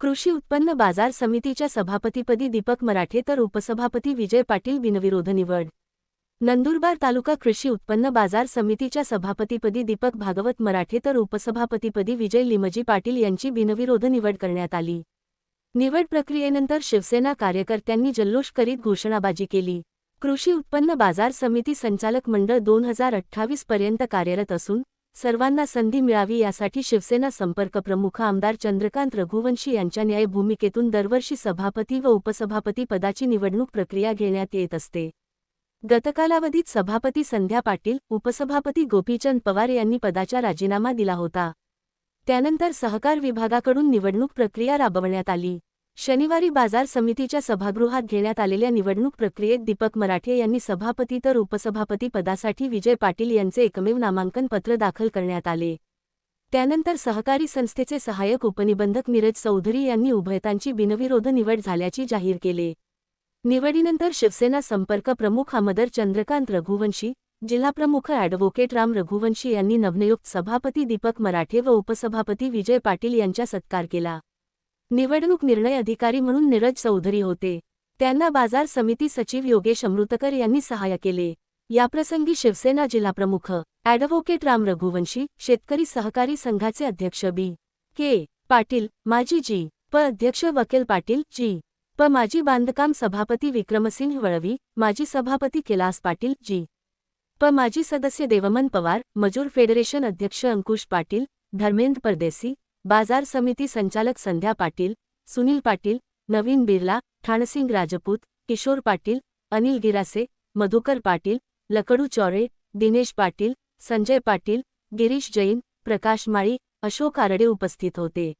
कृषी उत्पन्न बाजार समितीच्या सभापतीपदी दीपक मराठे तर उपसभापती विजय पाटील बिनविरोध निवड. नंदुरबार तालुका कृषी उत्पन्न बाजार समितीच्या सभापतीपदी दीपक भागवत मराठे तर उपसभापतीपदी विजय लिमजी पाटील यांची बिनविरोध निवड करण्यात आली. निवड प्रक्रियेनंतर शिवसेना कार्यकर्त्यांनी जल्लोष करीत घोषणाबाजी केली. कृषी उत्पन्न बाजार समिती संचालक मंडळ दोन हजार अठ्ठावीस पर्यंत कार्यरत असून सर्वांना संधी मिळावी यासाठी शिवसेना संपर्क प्रमुख आमदार चंद्रकांत रघुवंशी यांच्या न्याय भूमिकेतून दरवर्षी सभापती व उपसभापती पदाची निवडणूक प्रक्रिया घेण्यात येत असते. गतकालावधीत सभापती संध्या पाटील उपसभापती गोपीचंद पवार यांनी पदाचा राजीनामा दिला होता. त्यानंतर सहकार विभागाकडून निवडणूक प्रक्रिया राबवण्यात आली. शनिवारी बाजार समितीच्या सभागृहात घेण्यात आलेल्या निवडणूक प्रक्रियेत दीपक मराठे यांनी सभापती तर उपसभापती पदासाठी विजय पाटील यांचे एकमेव नामांकन पत्र दाखल करण्यात आले. त्यानंतर सहकारी संस्थेचे सहाय्यक उपनिबंधक नीरज चौधरी यांनी उभयतांची बिनविरोध निवड झाल्याची जाहीर केले. निवडीनंतर शिवसेना संपर्क प्रमुख आमदार चंद्रकांत रघुवंशी जिल्हाप्रमुख ॲडव्होकेट राम रघुवंशी यांनी नवनियुक्त सभापती दीपक मराठे व उपसभापती विजय पाटील यांचा सत्कार केला. निवडणूक निर्णय अधिकारी म्हणून नीरज चौधरी होते. त्यांना बाजार समिती सचिव योगेश अमृतकर यांनी सहाय्य केले. याप्रसंगी शिवसेना जिल्हाप्रमुख ॲडव्होकेट राम रघुवंशी शेतकरी सहकारी संघाचे अध्यक्ष बी. के. पाटील माजी जी. प. अध्यक्ष वकील पाटील जी. प. माजी बांधकाम सभापती विक्रमसिंह वळवी माजी सभापती कैलास पाटील जी. प. माजी सदस्य देवमन पवार मजूर फेडरेशन अध्यक्ष अंकुश पाटील धर्मेंद्र परदेसी बाजार समिती संचालक संध्या पाटील सुनील पाटील नवीन बिर्ला ठाणसिंग राजपूत किशोर पाटील अनिल गिरासे मधुकर पाटील लकडू चौरे दिनेश पाटील संजय पाटील गिरीश जैन प्रकाश माळी अशोक आरडे उपस्थित होते.